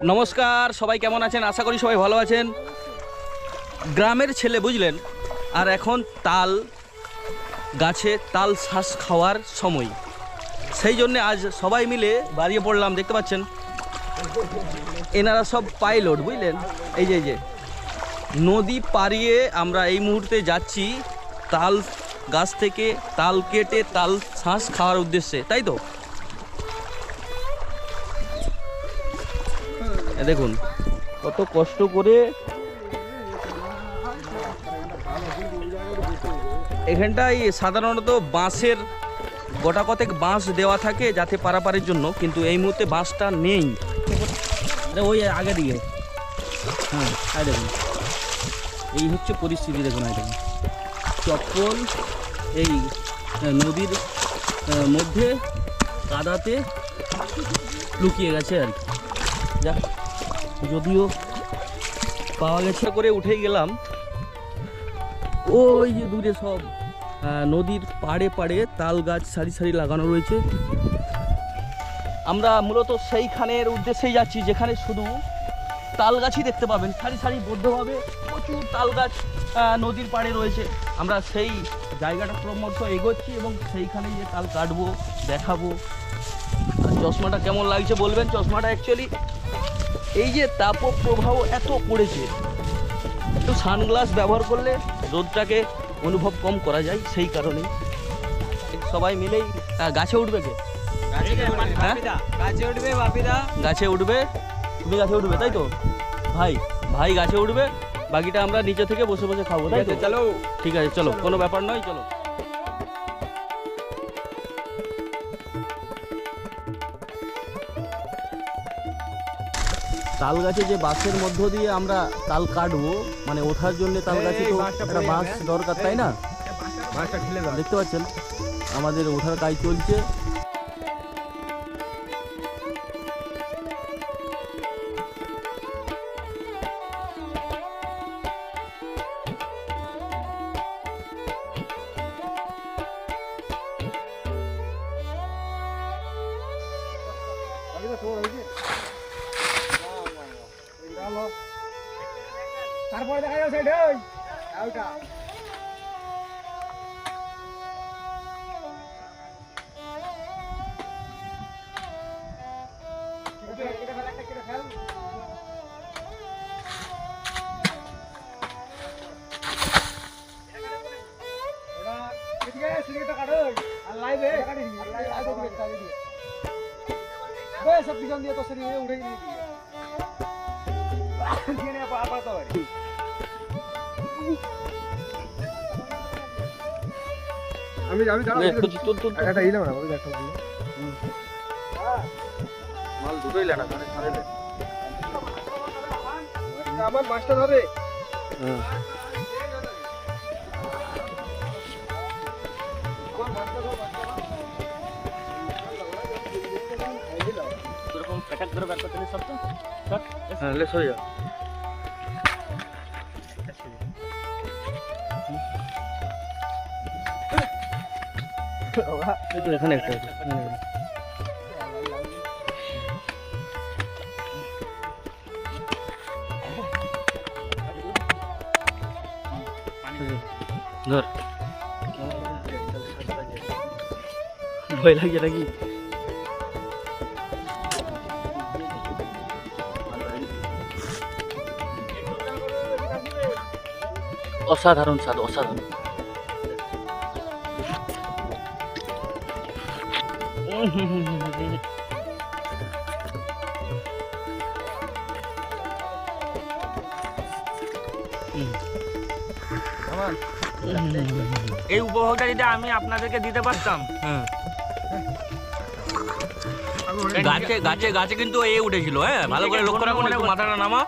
নমস্কার, সবাই কেমন আছেন? আশা করি সবাই ভালো আছেন। গ্রামের ছেলে, বুঝলেন? আর এখন তাল, গাছে তাল শ্বাস খাওয়ার সময়। সেই জন্যে আজ সবাই মিলে বাড়িয়ে পড়লাম, দেখতে পাচ্ছেন? এনারা সব পাইলট, বুঝলেন? এই যে এই যে। নদী পাড়িয়ে আমরা এই মুহূর্তে যাচ্ছি তাল গাছ থেকে তাল কেটে তাল শ্বাস খাওয়ার উদ্দেশ্যে, তাই তো? দেখুন, কত কষ্ট করে এখানটায় সাধারণত বাঁশের গোটা কতেক বাঁশ দেওয়া থাকে যাতে পারাপারের জন্য, কিন্তু এই মুহূর্তে বাঁশটা নেই। ওই আগে দিকে। হ্যাঁ আয় দেখুন। এই হচ্ছে পরিস্থিতি, দেখুন আয় দেখুন। চপ্পল এই নদীর মধ্যে কাদাতে লুকিয়ে গেছে আর কি। যাক যদিও পাওয়া গেছে করে উঠেই গেলাম। ওই যে দূরে সব নদীর পাড়ে পাড়ে তাল গাছ সারি সারি লাগানো রয়েছে। আমরা মূলত সেইখানের উদ্দেশ্যেই যাচ্ছি, যেখানে শুধু তাল গাছই দেখতে পাবেন। সারি সারি বদ্ধভাবে প্রচুর তাল গাছ নদীর পাড়ে রয়েছে। আমরা সেই জায়গাটা ক্রমশ এগোচ্ছি এবং সেইখানে যে তাল কাটবো, দেখাবো। চশমাটা কেমন লাগছে বলবেন? চশমাটা অ্যাকচুয়ালি এই যে তাপ প্রবাহ এত পড়েছে একটু সানগ্লাস ব্যবহার করলে রোদটাকে অনুভব কম করা যায় সেই কারণে সবাই মিলেই গাছে উঠবে কে? হ্যাঁ? গাছে উঠবে বাপিদা। গাছে উঠবে? তুমি গাছে উঠবে তাই তো? ভাই ভাই গাছে উঠবে বাকিটা আমরা নিচে থেকে বসে বসে খাব তাই তো? চলো। ঠিক আছে চলো কোনো ব্যাপার নয় চলো। তাল গাছে যে বাঁশের মধ্য দিয়ে আমরা তাল কাটবো মানে ওঠার জন্য তাল গাছে তো একটা বাঁশ দরকার তাই না? দেখতে পাচ্ছেন আমাদের ওঠার কাজ চলছে। তারপরে দেখা যাবে সাইড ওইটা সব পিছন দিয়ে তো শরীরে উঠে গিয়ে দিয়ে নিয়ে পা পাতো আমি আমি। একটা ইলাম না ওই একটা মাল দুটোই লেনা মানে আমার মাছটা ধরে। এরকম প্যাকেট করে ব্যাগ করতে সব তো। হ্যাঁ লে, সরে যা। এখানে একটা আছে। এখানে একটা। ধর। ভয় লাগছে নাকি? অসাধারণ স্বাদ অসাধারণ। এই উপভোগটা যদি আমি আপনাদেরকে দিতে পারতাম। হ্যাঁ। গাছে গাছে গাছে কিন্তু এই উঠেছিল হ্যাঁ? ভালো করে লক্ষ্য রাখুন মাথাটা নামা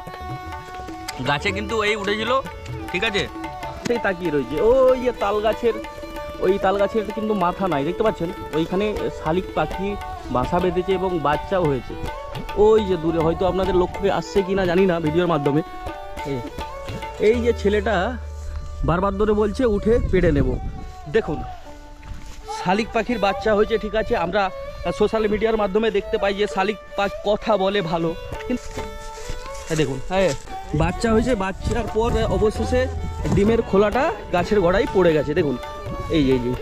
গাছে কিন্তু এই উঠেছিল ঠিক আছে? সেই তাকিয়ে রয়েছে। ওই যে তাল গাছের ওই তাল গাছের কিন্তু মাথা নাই, দেখতে পাচ্ছেন? ওইখানে শালিক পাখি বাসা বেঁধেছে এবং বাচ্চাও হয়েছে। ওই যে দূরে, হয়তো আপনাদের লক্ষ্যে আসছে কি না জানি না ভিডিওর মাধ্যমে। এই- যে ছেলেটা বারবার ধরে বলছে, উঠে পেড়ে নেব। দেখুন, শালিক পাখির বাচ্চা হয়েছে, ঠিক আছে? আমরা সোশ্যাল মিডিয়ার মাধ্যমে দেখতে পাই যে শালিক পাখি কথা বলে ভালো। দেখুন হ্যাঁ বাচ্চা হয়েছে, বাচ্চার পর অবশেষে ডিমের খোলাটা গাছের গোড়ায় পড়ে গেছে, দেখুন। এই এই যে,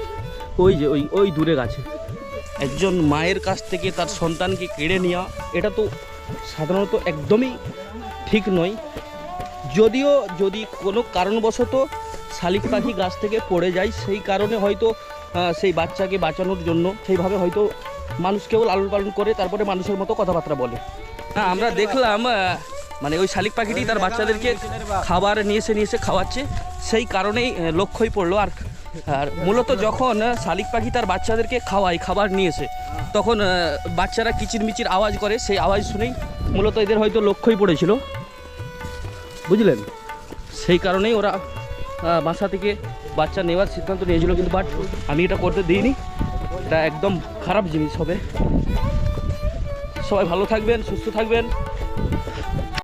ওই যে, ওই ওই দূরে গাছে। একজন মায়ের কাছ থেকে তার সন্তানকে কেড়ে নেওয়া, এটা তো সাধারণত একদমই ঠিক নয়। যদিও, যদি কোনো কারণবশত শালিক পাখি গাছ থেকে পড়ে যায়, সেই কারণে হয়তো সেই বাচ্চাকে বাঁচানোর জন্য সেইভাবে হয়তো মানুষকেও লালন পালন করে, তারপরে মানুষের মতো কথাবার্তা বলে। হ্যাঁ আমরা দেখলাম মানে ওই শালিক পাখিটি তার বাচ্চাদেরকে খাবার নিয়ে এসে নিয়ে এসে খাওয়াচ্ছে। সেই কারণেই লক্ষ্যই পড়ল। আর আর মূলত যখন শালিক পাখি তার বাচ্চাদেরকে খাওয়ায়, খাবার নিয়ে এসে তখন বাচ্চারা কিচিরমিচির আওয়াজ করে। সেই আওয়াজ শুনেই মূলত এদের হয়তো লক্ষ্যই পড়েছিল। বুঝলেন? সেই কারণেই ওরা বাসা থেকে বাচ্চা নেওয়ার সিদ্ধান্ত নিয়েছিল। কিন্তু বাট, আমি এটা করতে দিইনি। এটা একদম খারাপ জিনিস হবে। সবাই ভালো থাকবেন, সুস্থ থাকবেন।